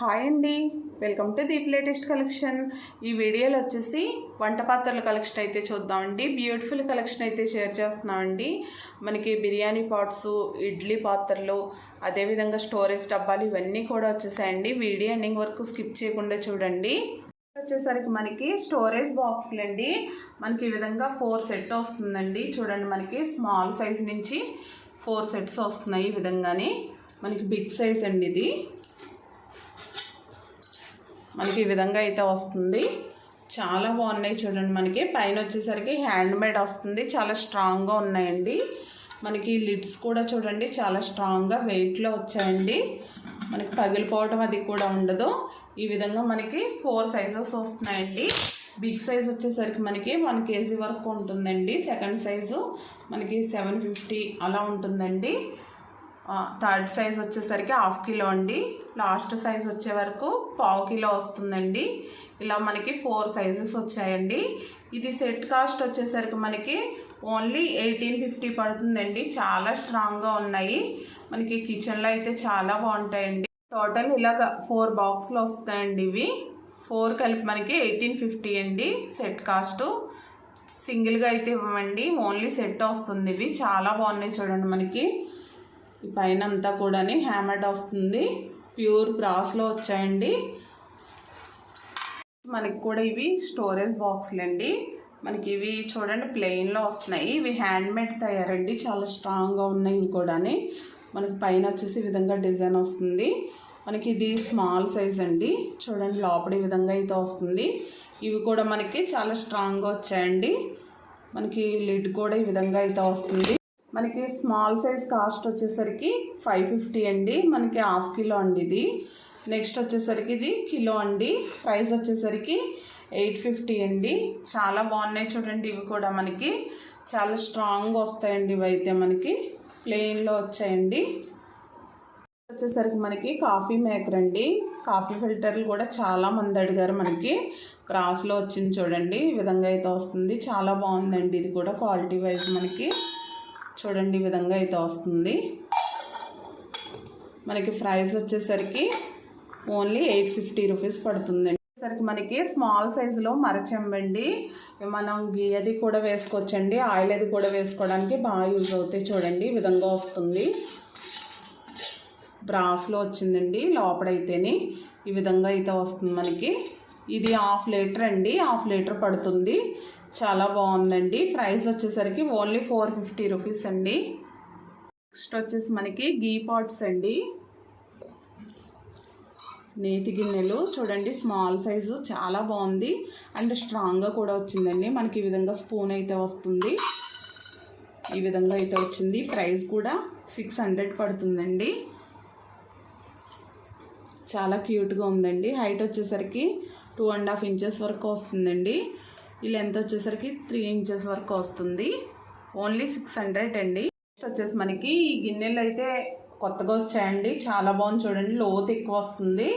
Hi అండి. Welcome to Deep latest collection. ఈ వీడియోలో వచ్చేసి వంట పాత్రల కలెక్షన్ అయితే చూద్దామండి బ్యూటిఫుల్ కలెక్షన్ అయితే షేర్ చేస్తున్నామండి మనకి బిర్యానీ పాట్స్ ఇడ్లీ పాత్రలు అదేవిధంగా స్టోరేజ్ డబ్బాలు ఇవన్నీ కూడా వచ్చేసాయండి. వీడియో ఎండింగ్ వరకు స్కిప్ చేయకుండా చూడండి. వచ్చేసరికి మనకి స్టోరేజ్ బాక్స్లు అండి. మనకి ఈ విధంగా ఫోర్ సెట్ వస్తుందండి. చూడండి మనకి స్మాల్ సైజ్ నుంచి ఫోర్ సెట్స్ వస్తున్నాయి ఈ విధంగానే. మనకి బిగ్ సైజ్ అండి ఇది. మనకి ఈ విధంగా అయితే వస్తుంది. చాలా బాగున్నాయి చూడండి మనకి. పైన వచ్చేసరికి హ్యాండ్ మేడ్ వస్తుంది. చాలా స్ట్రాంగ్గా ఉన్నాయండి. మనకి లిడ్స్ కూడా చూడండి చాలా స్ట్రాంగ్గా వెయిట్లో వచ్చాయండి. మనకి పగిలిపోవడం అది కూడా ఉండదు. ఈ విధంగా మనకి ఫోర్ సైజెస్ వస్తున్నాయండి. బిగ్ సైజ్ వచ్చేసరికి మనకి వన్ కేజీ వరకు ఉంటుందండి. సెకండ్ సైజు మనకి సెవెన్ ఫిఫ్టీ అలా ఉంటుందండి. థర్డ్ సైజ్ వచ్చేసరికి హాఫ్ కిలో అండి. లాస్ట్ సైజ్ వచ్చే వరకు పావు కిలో వస్తుందండి. ఇలా మనకి ఫోర్ సైజెస్ వచ్చాయండి. ఇది సెట్ కాస్ట్ వచ్చేసరికి మనకి ఓన్లీ ఎయిటీన్ ఫిఫ్టీ పడుతుందండి. చాలా స్ట్రాంగ్గా ఉన్నాయి. మనకి కిచెన్లో అయితే చాలా బాగుంటాయండి. టోటల్ ఇలాగ ఫోర్ బాక్స్లు వస్తాయండి ఇవి. ఫోర్ కలిపి మనకి ఎయిటీన్ ఫిఫ్టీ అండి సెట్ కాస్ట్. సింగిల్గా అయితే ఇవ్వమండి. ఓన్లీ సెట్ వస్తుంది ఇవి. చాలా బాగున్నాయి చూడండి మనకి. ఈ పైన అంతా కూడా హ్యామర్డ్ వస్తుంది. ప్యూర్ బ్రాస్లో వచ్చాయండి. మనకి కూడా ఇవి స్టోరేజ్ బాక్స్లండి మనకి ఇవి చూడండి ప్లెయిన్లో వస్తున్నాయి. ఇవి హ్యాండ్ మేడ్ తయారండి. చాలా స్ట్రాంగ్గా ఉన్నాయి ఇంకోటని మనకి పైన వచ్చేసి ఈ విధంగా డిజైన్ వస్తుంది. మనకి ఇది స్మాల్ సైజ్ అండి. చూడండి లోపల ఈ విధంగా అయితే వస్తుంది. ఇవి కూడా మనకి చాలా స్ట్రాంగ్గా వచ్చాయండి. మనకి లిడ్ కూడా ఈ విధంగా అయితే వస్తుంది. మనకి స్మాల్ సైజ్ కాస్ట్ వచ్చేసరికి ఫైవ్ ఫిఫ్టీ అండి. మనకి హాఫ్ కిలో అండి ఇది. నెక్స్ట్ వచ్చేసరికి ఇది కిలో అండి. ప్రైస్ వచ్చేసరికి ఎయిట్ ఫిఫ్టీ అండి. చాలా బాగున్నాయి చూడండి ఇవి కూడా మనకి. చాలా స్ట్రాంగ్ వస్తాయండి ఇవి అయితే మనకి. ప్లెయిన్లో వచ్చాయండి. వచ్చేసరికి మనకి కాఫీ మేకర్ అండి. కాఫీ ఫిల్టర్లు కూడా చాలా మంది అడిగారు మనకి. క్రాస్లో వచ్చింది చూడండి. ఈ విధంగా అయితే వస్తుంది. చాలా బాగుందండి. ఇది కూడా క్వాలిటీ వైజ్ మనకి. చూడండి ఈ విధంగా అయితే వస్తుంది. మనకి ప్రైస్ వచ్చేసరికి ఓన్లీ ఎయిట్ ఫిఫ్టీ రూపీస్ పడుతుందండి. సరికి మనకి స్మాల్ సైజులో మరచెంబండి. మనం గీ అది కూడా వేసుకోవచ్చండి. ఆయిల్ అది కూడా వేసుకోవడానికి బాగా యూజ్ అవుతాయి చూడండి. ఈ విధంగా వస్తుంది. బ్రాస్లో వచ్చిందండి లోపడైతేనే ఈ విధంగా అయితే వస్తుంది మనకి. ఇది హాఫ్ లీటర్ అండి. హాఫ్ లీటర్ పడుతుంది. చాలా బాగుందండి. ప్రైస్ వచ్చేసరికి ఓన్లీ ఫోర్ ఫిఫ్టీ రూపీస్ అండి. నెక్స్ట్ వచ్చేసి మనకి గీ పాట్స్ అండి. నేతి గిన్నెలు చూడండి స్మాల్ సైజు చాలా బాగుంది. అండ్ స్ట్రాంగ్గా కూడా వచ్చిందండి. మనకి ఈ విధంగా స్పూన్ అయితే వస్తుంది. ఈ విధంగా అయితే వచ్చింది. ప్రైస్ కూడా సిక్స్ హండ్రెడ్ పడుతుందండి. చాలా క్యూట్గా ఉందండి. హైట్ వచ్చేసరికి టూ అండ్ హాఫ్ ఇంచెస్ వరకు వస్తుందండి. ఈ లెంత్ వచ్చేసరికి త్రీ ఇంచెస్ వరకు వస్తుంది. ఓన్లీ సిక్స్ హండ్రెడ్ అండి. నెక్స్ట్ వచ్చేసి మనకి ఈ గిన్నెలు అయితే కొత్తగా వచ్చాయండి. చాలా బాగుంది చూడండి. లోతు ఎక్కువ వస్తుంది.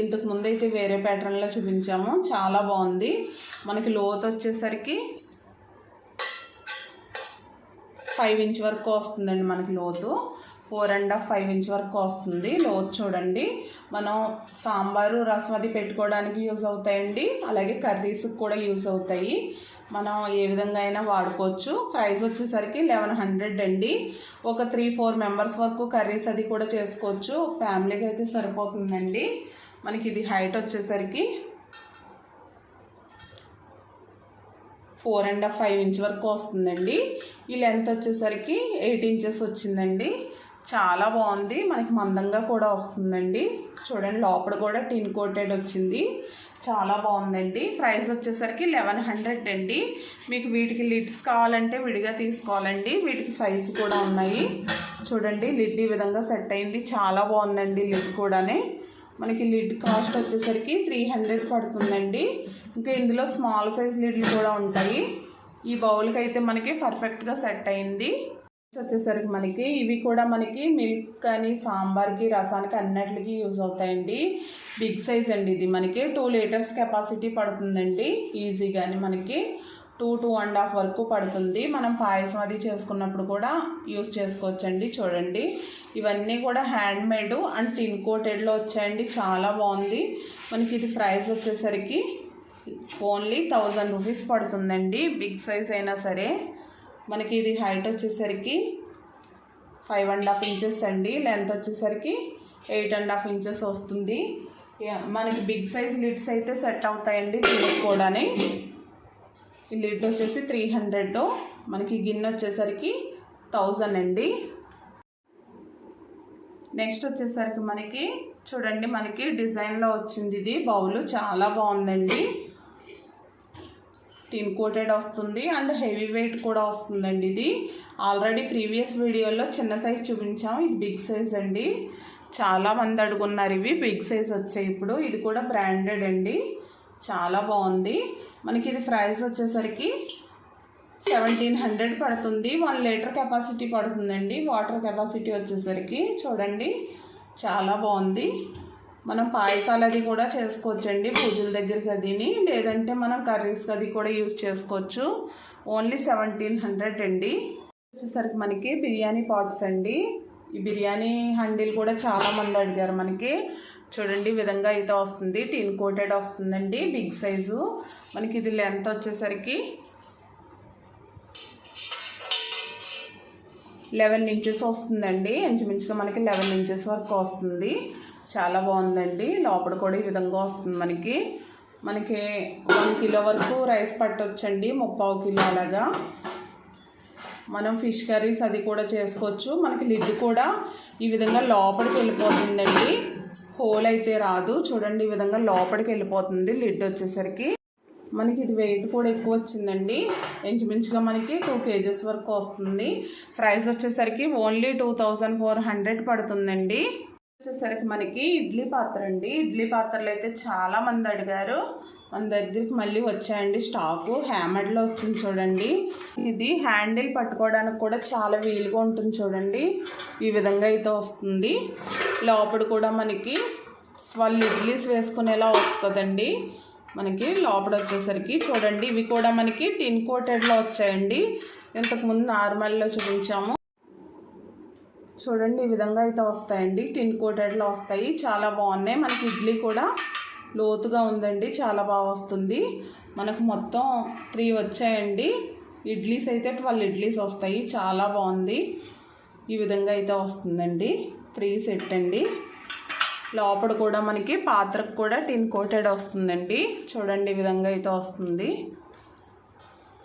ఇంతకు ముందు అయితే వేరే ప్యాటర్న్లో చూపించాము. చాలా బాగుంది. మనకి లోతు వచ్చేసరికి ఫైవ్ ఇంచ్ వరకు వస్తుందండి మనకి లోతు. Four and half five inch వరకు వస్తుంది. లోతు చూడండి. మనం సాంబారు రసం అది పెట్టుకోవడానికి యూజ్ అవుతాయండి. అలాగే కర్రీస్కి కూడా యూజ్ అవుతాయి. మనం ఏ విధంగా అయినా వాడుకోవచ్చు. ప్రైస్ వచ్చేసరికి లెవెన్ హండ్రెడ్ అండి. ఒక త్రీ ఫోర్ మెంబర్స్ వరకు కర్రీస్ అది కూడా చేసుకోవచ్చు. ఫ్యామిలీకి అయితే సరిపోతుందండి. మనకి ఇది హైట్ వచ్చేసరికి four and half five inch వరకు వస్తుందండి. ఈ లెంత్ వచ్చేసరికి ఎయిట్ ఇంచెస్ వచ్చిందండి. చాలా బాగుంది. మనకి మందంగా కూడా వస్తుందండి. చూడండి లోపల కూడా టిన్ కోటెడ్ వచ్చింది. చాలా బాగుందండి. ప్రైస్ వచ్చేసరికి లెవెన్ హండ్రెడ్ అండి. మీకు వీటికి లిడ్స్ కావాలంటే విడిగా తీసుకోవాలండి. వీటికి సైజు కూడా ఉన్నాయి. చూడండి లిడ్ ఈ విధంగా సెట్ అయింది. చాలా బాగుందండి లిడ్ కూడానే. మనకి లిడ్ కాస్ట్ వచ్చేసరికి త్రీ హండ్రెడ్ పడుతుందండి. ఇంకా ఇందులో స్మాల్ సైజ్ లిడ్లు కూడా ఉంటాయి. ఈ బౌల్కి అయితే మనకి పర్ఫెక్ట్గా సెట్ అయింది. వచ్చేసరికి మనకి ఇవి కూడా మనకి మిల్క్ కానీ సాంబార్కి రసానికి అన్నిటికి యూజ్ అవుతాయండి. బిగ్ సైజ్ అండి ఇది మనకి. టూ లీటర్స్ కెపాసిటీ పడుతుందండి. ఈజీగానే మనకి. టూ టూ అండ్ హాఫ్ వరకు పడుతుంది. మనం పాయసం అది చేసుకున్నప్పుడు కూడా యూస్ చేసుకోవచ్చండి. చూడండి. ఇవన్నీ కూడా హ్యాండ్ మేడ్ అండ్ టిన్ కోటెడ్లో వచ్చాయండి. చాలా బాగుంది. మనకి ఇది ప్రైస్ వచ్చేసరికి ఓన్లీ థౌజండ్ రూపీస్ పడుతుందండి. బిగ్ సైజ్ అయినా సరే. మనకి ఇది హైట్ వచ్చేసరికి ఫైవ్ అండ్ హాఫ్ ఇంచెస్ అండి. లెంత్ వచ్చేసరికి ఎయిట్ అండ్ హాఫ్ ఇంచెస్ వస్తుంది. మనకి బిగ్ సైజ్ లిడ్స్ అయితే సెట్ అవుతాయండి దీనికి కూడానే ఈ లిడ్ వచ్చేసి త్రీ హండ్రెడ్ మనకి గిన్నె వచ్చేసరికి థౌజండ్ అండి. నెక్స్ట్ వచ్చేసరికి మనకి చూడండి మనకి డిజైన్లో వచ్చింది ఇది. బౌల్ చాలా బాగుందండి. టిన్ కోటెడ్ వస్తుంది అండ్ హెవీ వెయిట్ కూడా వస్తుందండి ఇది. ఆల్రెడీ ప్రీవియస్ వీడియోలో చిన్న సైజ్ చూపించాం. ఇది బిగ్ సైజ్ అండి. చాలా మంది అడుగున్నారు ఇవి. బిగ్ సైజ్ వచ్చాయి ఇప్పుడు. ఇది కూడా బ్రాండెడ్ అండి. చాలా బాగుంది. మనకి ఇది ప్రైస్ వచ్చేసరికి సెవెంటీన్ హండ్రెడ్ పడుతుంది. వన్ లీటర్ కెపాసిటీ పడుతుందండి. వాటర్ కెపాసిటీ వచ్చేసరికి. చూడండి. చాలా బాగుంది. మనం పాయసాలు అది కూడా చేసుకోవచ్చండి పూజల దగ్గరికి అదిని. లేదంటే మనం కర్రీస్కి అది కూడా యూజ్ చేసుకోవచ్చు. ఓన్లీ సెవెంటీన్ హండ్రెడ్ అండి. వచ్చేసరికి మనకి బిర్యానీ పాట్స్ అండి. ఈ బిర్యానీ హండీలు కూడా చాలా మంది అడిగారు మనకి. చూడండి విధంగా అయితే వస్తుంది. టిన్ కోటెడ్ వస్తుందండి బిగ్ సైజు. మనకి ఇది లెంత్ వచ్చేసరికి లెవెన్ ఇంచెస్ వస్తుందండి. ఇంచుమించుగా మనకి లెవెన్ ఇంచెస్ వరకు వస్తుంది. చాలా బాగుందండి. లోపల కూడా ఈ విధంగా వస్తుంది మనకి. మనకి వన్ కిలో వరకు రైస్ పట్టొచ్చండి. ముప్పావు కిలో అలాగా. మనం ఫిష్ కర్రీస్ అది కూడా చేసుకోవచ్చు. మనకి లిడ్ కూడా ఈ విధంగా లోపలికి వెళ్ళిపోతుందండి. హోల్ అయితే రాదు. చూడండి ఈ విధంగా లోపలికి వెళ్ళిపోతుంది లిడ్ వచ్చేసరికి. మనకి ఇది వెయిట్ కూడా ఎక్కువ వచ్చిందండి. ఇంచుమించుగా మనకి టూ కేజెస్ వరకు వస్తుంది. ప్రైస్ వచ్చేసరికి only two thousand four hundred పడుతుందండి. వచ్చేసరికి మనకి ఇడ్లీ పాత్ర అండి. ఇడ్లీ పాత్రలు అయితే చాలా మంది అడిగారు. మన దగ్గరికి మళ్ళీ వచ్చాయండి స్టాకు. హ్యామర్లో వచ్చింది చూడండి. ఇది హ్యాండిల్ పట్టుకోవడానికి కూడా చాలా వీలుగా ఉంటుంది చూడండి. ఈ విధంగా అయితే వస్తుంది. లోపల కూడా మనకి వాళ్ళు ఇడ్లీస్ వేసుకునేలా వస్తుందండి. మనకి లోపల వచ్చేసరికి చూడండి. ఇవి కూడా మనకి టిన్ కోటెడ్లో వచ్చాయండి. ఇంతకుముందు నార్మల్లో చూపించాము. చూడండి ఈ విధంగా అయితే వస్తాయండి. టిన్ కోటెడ్లో వస్తాయి. చాలా బాగున్నాయి. మనకి ఇడ్లీ కూడా లోతుగా ఉందండి. చాలా బాగా వస్తుంది. మనకు మొత్తం త్రీ వచ్చాయండి. ఇడ్లీస్ అయితే ట్వెల్వ్ ఇడ్లీస్ వస్తాయి. చాలా బాగుంది. ఈ విధంగా అయితే వస్తుందండి. త్రీ సెట్ అండి. లోపల కూడా మనకి పాత్రకు కూడా టిన్ కోటెడ్ వస్తుందండి. చూడండి ఈ విధంగా అయితే వస్తుంది.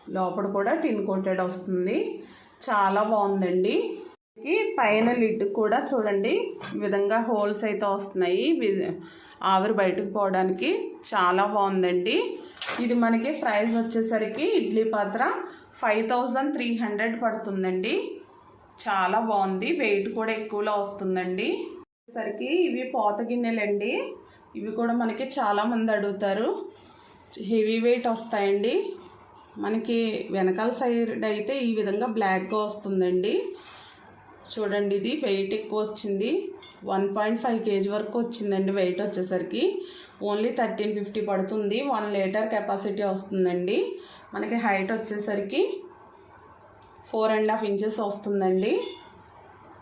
లోపల కూడా టిన్ కోటెడ్ వస్తుంది. చాలా బాగుందండి. ఈ పైన లిడ్ కూడా చూడండి. ఈ విధంగా హోల్స్ అయితే వస్తున్నాయి. వి- ఆవిరి బయటకు పోవడానికి చాలా బాగుందండి. ఇది మనకి ప్రైస్ వచ్చేసరికి ఇడ్లీ పాత్ర ఫైవ్ థౌజండ్ త్రీ హండ్రెడ్ పడుతుందండి. చాలా బాగుంది. వెయిట్ కూడా ఎక్కువలో వస్తుందండి. సరికి ఇవి పోత గిన్నెలండి. ఇవి కూడా మనకి చాలా మంది అడుగుతారు. హెవీ వెయిట్ వస్తాయండి. మనకి వెనకాల సైడ్ అయితే ఈ విధంగా బ్లాక్గా వస్తుందండి. చూడండి ఇది వెయిట్ ఎక్కువ వచ్చింది. వన్ పాయింట్ ఫైవ్ కేజీ వరకు వచ్చిందండి వెయిట్ వచ్చేసరికి. ఓన్లీ థర్టీన్ ఫిఫ్టీ పడుతుంది. వన్ లీటర్ కెపాసిటీ వస్తుందండి. మనకి హైట్ వచ్చేసరికి ఫోర్ అండ్ హాఫ్ ఇంచెస్ వస్తుందండి.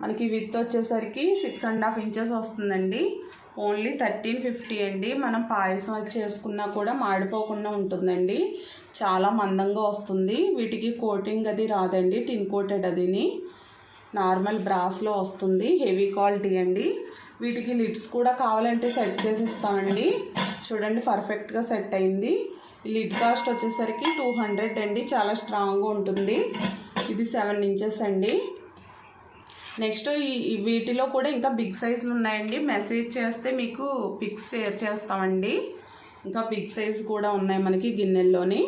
మనకి విత్ వచ్చేసరికి సిక్స్ అండ్ హాఫ్ ఇంచెస్ వస్తుందండి. ఓన్లీ థర్టీన్ ఫిఫ్టీ అండి. మనం పాయసం అది చేసుకున్నా కూడా మాడిపోకుండా ఉంటుందండి. చాలా మందంగా వస్తుంది. వీటికి కోటింగ్ అది రాదండి. టిన్ కోటెడ్ అదిని. నార్మల్ బ్రాస్లో వస్తుంది హెవీ క్వాలిటీ అండి. వీటికి లిడ్స్ కూడా కావాలంటే సెట్ చేసి ఇస్తామండి చూడండి పర్ఫెక్ట్గా సెట్ అయింది. లిడ్ కాస్ట్ వచ్చేసరికి టూ హండ్రెడ్ అండి చాలా స్ట్రాంగ్గా ఉంటుంది. ఇది సెవెన్ ఇంచెస్ అండి. నెక్స్ట్ ఈ వీటిలో కూడా ఇంకా బిగ్ సైజులు ఉన్నాయండి. మెసేజ్ చేస్తే మీకు పిక్స్ షేర్ చేస్తామండి. ఇంకా బిగ్ సైజ్ కూడా ఉన్నాయి మనకి గిన్నెల్లోని.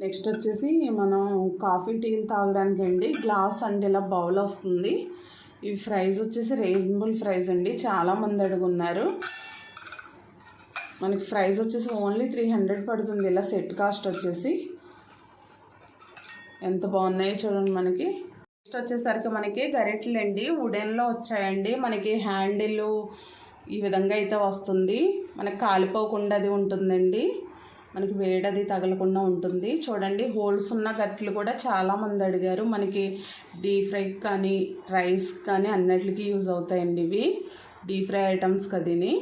నెక్స్ట్ వచ్చేసి మనం కాఫీ టీలు తాగడానికి అండి గ్లాస్ అంటే ఇలా బౌల్ వస్తుంది. ఈ ప్రైస్ వచ్చేసి రీజనబుల్ ప్రైస్ అండి. చాలా మంది అడుగున్నారు. మనకి ప్రైస్ వచ్చేసి ఓన్లీ త్రీ హండ్రెడ్ పడుతుంది. ఇలా సెట్ కాస్ట్ వచ్చేసి ఎంత బాగున్నాయో చూడండి మనకి. నెక్స్ట్ వచ్చేసరికి మనకి గరిటెలు అండి. వుడెన్లో వచ్చాయండి. మనకి హ్యాండిల్ ఈ విధంగా అయితే వస్తుంది. మనకి కాలిపోకుండా అది ఉంటుందండి. మనకి వేడది తగలకుండా ఉంటుంది. చూడండి హోల్స్ ఉన్న గట్లు కూడా చాలామంది అడిగారు. మనకి డీప్ ఫ్రై కానీ రైస్ కానీ అన్నిటికీ యూజ్ అవుతాయండి ఇవి. డీప్ ఫ్రై ఐటమ్స్ కదిని.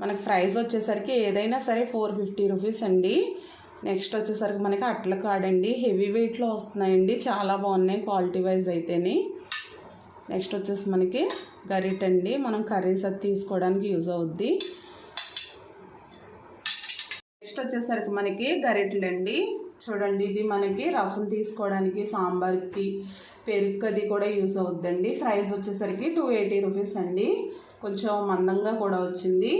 మనకి ప్రైస్ వచ్చేసరికి ఏదైనా సరే ఫోర్ ఫిఫ్టీ రూపీస్ అండి. నెక్స్ట్ వచ్చేసరికి మనకి అట్ల కాడండి. హెవీ వెయిట్లో వస్తున్నాయండి. చాలా బాగున్నాయి క్వాలిటీ వైజ్ అయితేని. నెక్స్ట్ వచ్చేసి మనకి గరిట అండి మనం కర్రీస్ అది తీసుకోవడానికి యూజ్ అవుద్ది. నెక్స్ట్ వచ్చేసరికి మనకి గరిటెలు అండి చూడండి ఇది మనకి రసం తీసుకోవడానికి సాంబార్కి పెరుగది కూడా యూజ్ అవుద్దండి. ప్రైస్ వచ్చేసరికి టూ ఎయిటీ రూపీస్ అండి. కొంచెం మందంగా కూడా వచ్చింది.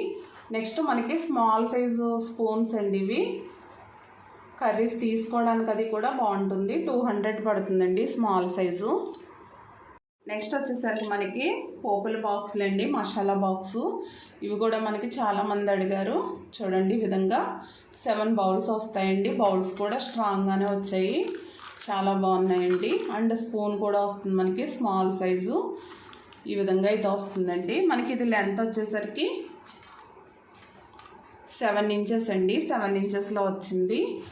నెక్స్ట్ మనకి స్మాల్ సైజు స్పూన్స్ అండి ఇవి. కర్రీస్ తీసుకోవడానికి అది కూడా బాగుంటుంది. టూ హండ్రెడ్ పడుతుందండి స్మాల్ సైజు. నెక్స్ట్ వచ్చేసరికి మనకి పోపుల బాక్సులు అండి మసాలా బాక్సు ఇవి కూడా మనకి చాలామంది అడిగారు. చూడండి ఈ విధంగా సెవెన్ బౌల్స్ వస్తాయండి. బౌల్స్ కూడా స్ట్రాంగ్గానే వచ్చాయి. చాలా బాగున్నాయండి. అండ్ స్పూన్ కూడా వస్తుంది మనకి స్మాల్ సైజు ఈ విధంగా అయితే వస్తుందండి. మనకి ఇది లెంత్ వచ్చేసరికి సెవెన్ ఇంచెస్ అండి. సెవెన్ ఇంచెస్లో వచ్చింది.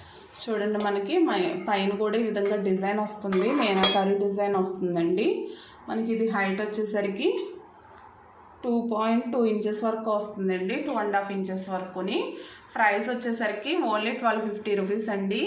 చూడండి మనకి మై- పైన కూడా ఈ విధంగా డిజైన్ వస్తుంది. మేనాకారి డిజైన్ వస్తుందండి. మనకి ఇది హైట్ వచ్చేసరికి టూ పాయింట్ టూ ఇంచెస్ వరకు వస్తుందండి టూ అండ్ హాఫ్ ఇంచెస్ వరకుని. ప్రైస్ వచ్చేసరికి ఓన్లీ ట్వెల్వ్ ఫిఫ్టీ రూపీస్ అండి.